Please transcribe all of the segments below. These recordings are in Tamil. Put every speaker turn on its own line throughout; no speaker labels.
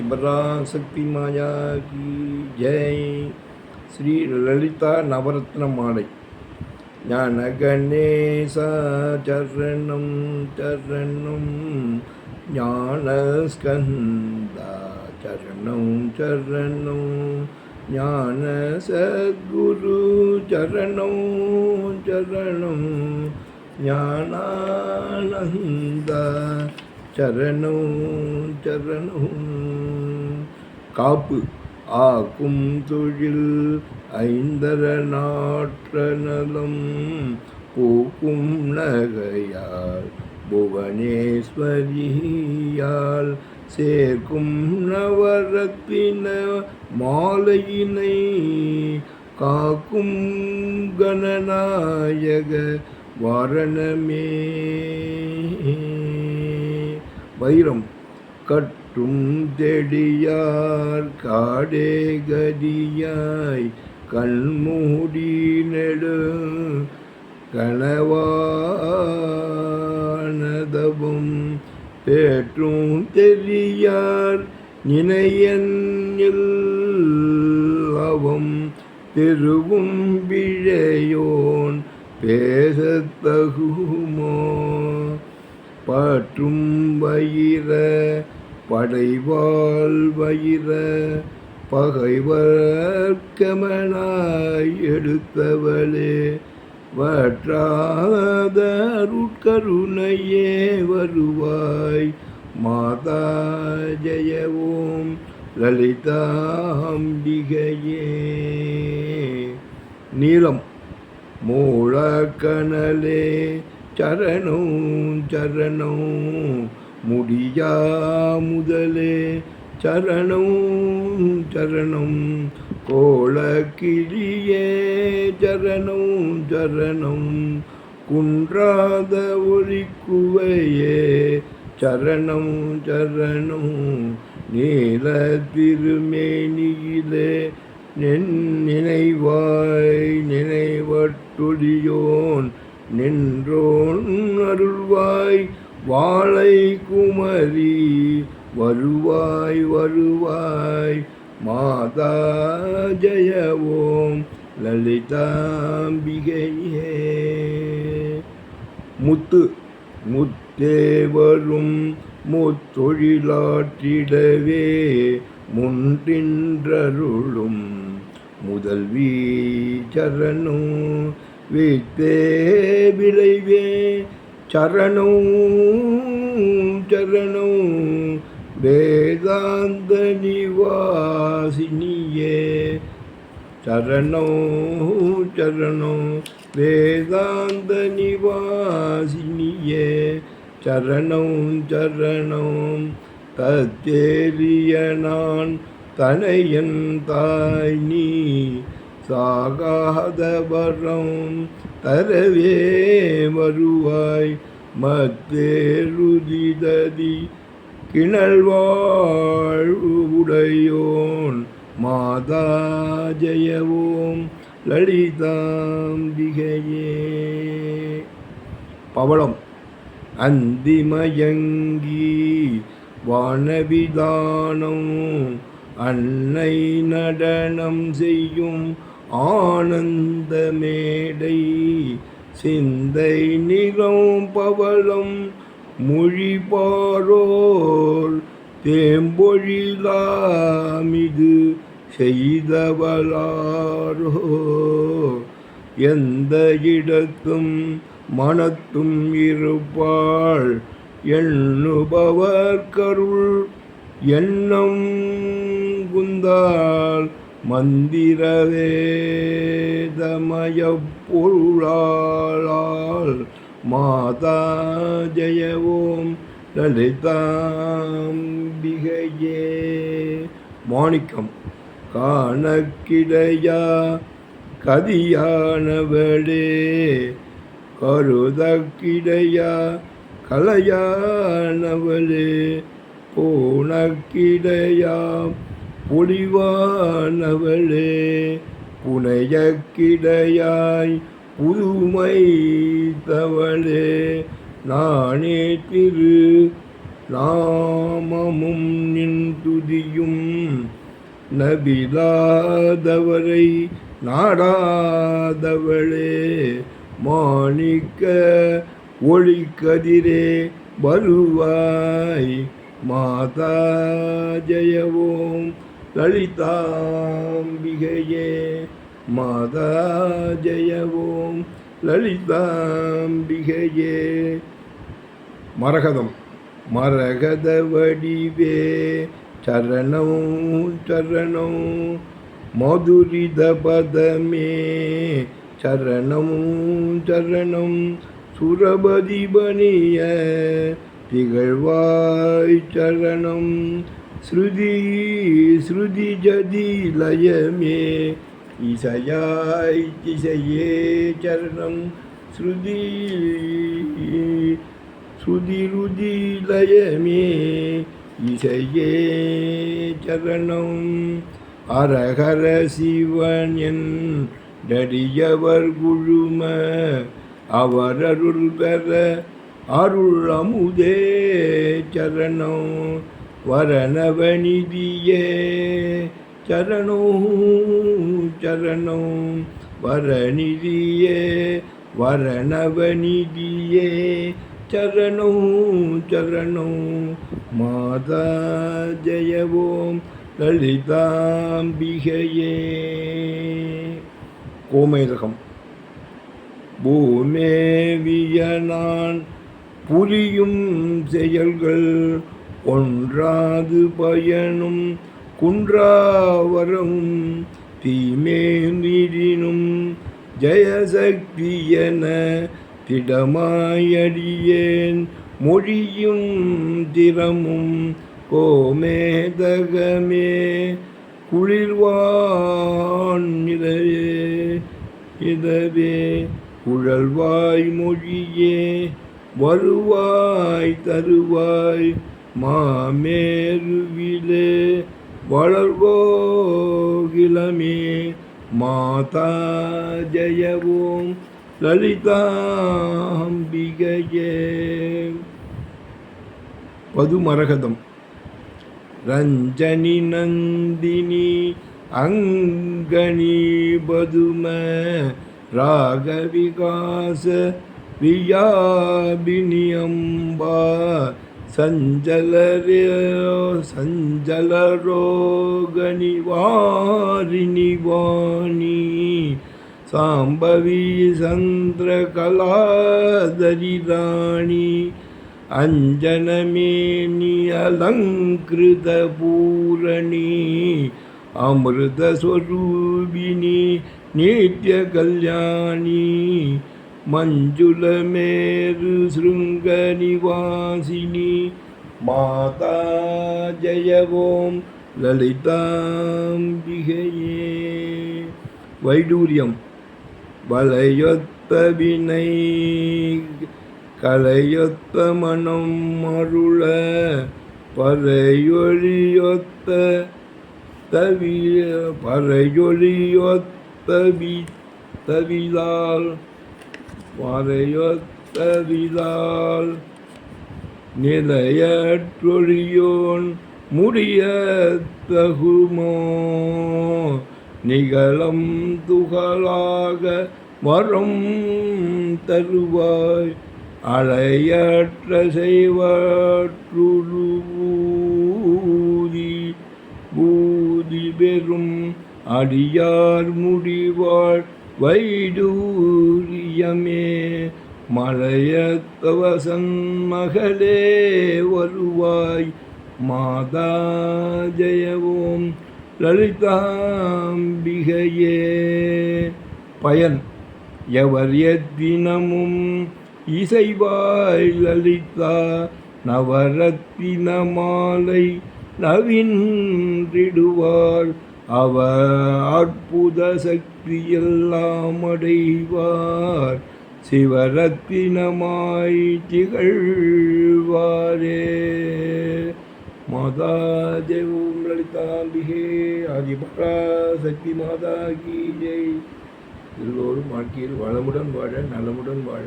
பராசக்தி மாயா கி ஜெய். ஸ்ரீ லலிதா நவரத்ன மாலை. ஞான கணேசா சரணம் சரணம். ஞானஸ்கந்தா சரணம் சரணம். ஞான சத்குரு சரணம் சரணம். ஞானானந்தா சரணம் சரணம். காப்பு. ஆக்கும் தொழில் ஐந்தர நாற்ற பூக்கும் நகையால் புவனேஸ்வரியால். சேர்க்கும் நவரத்தின மாலையினை காக்கும் கணநாயக வாரணமே. வைரம் கட்டும் தெடியார் காடே கதியாய் கண்மூடி நெடு கனவானதவும் பேற்றும் தெரியார் நினையன் அவம் திருவும் விழையோன் பேசத்தகுமோ பற்றும் வயிற படைவாள் வயிற பகைவர்க்கமனாய் எடுத்தவளே வற்றாத அருட்கருணையே வருவாய். மாதா ஜெய ஓம் லலிதாம்பிகையே நீளம் மூலக்கணலே சரணோ சரணோ முடியா முதலே. சரணம் சரணம். கோலக்கிளியே. சரணம் சரணம். குன்றாத ஒளிக்குவையே சரணம் சரணம். நீல திருமேனியிலே நின் நினைவாய் நினைவட்டொழியோன் நின்றோன் அருள்வாய் வாழை குமரி வருவாய் வருவாய். மாதா ஜெய ஓம் லலிதாம்பிகையே. முத்து முத்தேவரும் முத்தொழிலாற்றிடவே முன்றின்றருளும் முதல்வி சரணம் வித்தே விளைவே சரணம் சரணம். வேதாந்த நிவாசினியே. சரணம் சரணம். வேதாந்த நிவாசினியே. சரணம் சரணம். தத்தேரிய நான் தனையன் தாய் நீ. சாகாத வரம் தரவே வருவாய் மத்தேருதிததி கிணழ்வாழ்வு உடையோன் மாதா ஜெயவோம் லலிதாம்பிகையே பவளம் அந்திமயங்கி வானவிதானம் அன்னை நடனம் செய்யும் ஆனந்த மேடை சிந்தை நிறம் பவளம் மொழிபாரோர் தேம்பொழிலாமிது செய்தவளாரோ எந்த இடத்தும் மனத்தும் இருப்பாள் எண்ணுபவர் கருள் எண்ணம் குந்தாள் மந்திரவேதமய பொருளாளால் மாதா ஜெய ஓம் லலிதாம்பிகையே. மாணிக்கம் காணக்கிடையா கதியானவளே. கருதக்கிடையா கலையானவளே. போனக்கிடையா பொலிவானவளே புனையக்கிடையாய் புதுமை தவளே நானே திரு நாமமும் நின் துதியும் நபிலாதவரை நாடாதவளே மாணிக்க ஒளிக்கதிரே வருவாய் மாதா ஜெயவோம். லலிதாம்பிகையே மாதா ஜெயவோம். லலிதாம்பிகையே மரகதம். மரகத வடிவே சரணம் சரணம். மதுரித பதமே சரணம் சரணம். சுரபதிபனிய திகழ்வாய் சரணம். ஸ்ருதி ஸ்ருதி ஜதி லயமே. இசையாய் திசையே சரணம். ஸ்ருதி ஸ்ருதி ருதி லயமே. இசையே சரணம். அரகர சிவன் என் டடியவர் குழும. அவர் அருள் பெற அருள் அமுதே சரணம். வரணவநிதியே சரணோ சரணோ. வரநிதியே வரணவநிதியே சரணோ சரணோ. மாதா ஜெயவோம் லலிதாம்பிகையே. கோமேதகம். பூமேவிய நான் புரியும் செயல்கள் ஒன்றாது பயனும் குன்றாவரமும் தீமே நீரினும் ஜெயசக்தி என திடமாயடியேன். மொழியும் திறமும் கோமேதகமே குளிர்வான் நிலையே இதவே குழல்வாய் மொழியே வருவாய் தருவாய் மாமேருவிலே வளர்வோகிலமே மாதா ஜெயவோம் லலிதாம்பிகையே. பதுமரகதம். ரஞ்சனி நந்தினி அங்கனி பதும ராகவிகாச பிரியாபினியம்பா சஞ்சலரே சஞ்சலரோகனி வாணி சாம்பவி சந்திரகலாதரி ராணி அஞ்சனமேனி அலங்கிருத பூரணி அமிர்தஸ்வரூபிணி நித்ய கல்யாணி மஞ்சுளமேரு சிருங்க நிவாசினி மாதா ஜெயவோம் லலிதாம்பிகையே. வைடூரியம் வலையொத்த வினை கலையொத்த மனம் அருள பறையொழியொத்த தவி பறையொழியொத்த வி தவிதால் பறையொத்த நிலையற்றொழியோன் முடிய தகுமோ நிகழம் துகளாக வரம் தருவாய் அலையற்ற செய்வற்றுருவூதி பூதி பெறும் அடியார் முடிவாள் வைடூரியமே மலையத்தவசன் மகளே வருவாய் மாதா ஜெயவோம் லலிதாம்பிகையே. பயன் எவர் எத்தினமும் இசைவாய் லலிதா நவரத்தின மாலை நவின்றிடுவாள். அவ அற்புத சக்தியெல்லாம் அடைவார். சிவரத்தினமாய் திகழ்வாரே. மாதா தேவம் லலிதாம்பிகே ஆதிபரா சக்தி மாதா கீஜை எல்லோரும் வாழ்க்கையில் வளமுடன் வாழ நலமுடன் வாழ.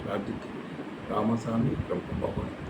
பிரார்த்திக்கிறேன் ராமசாமி பிரம்ம பகவான்.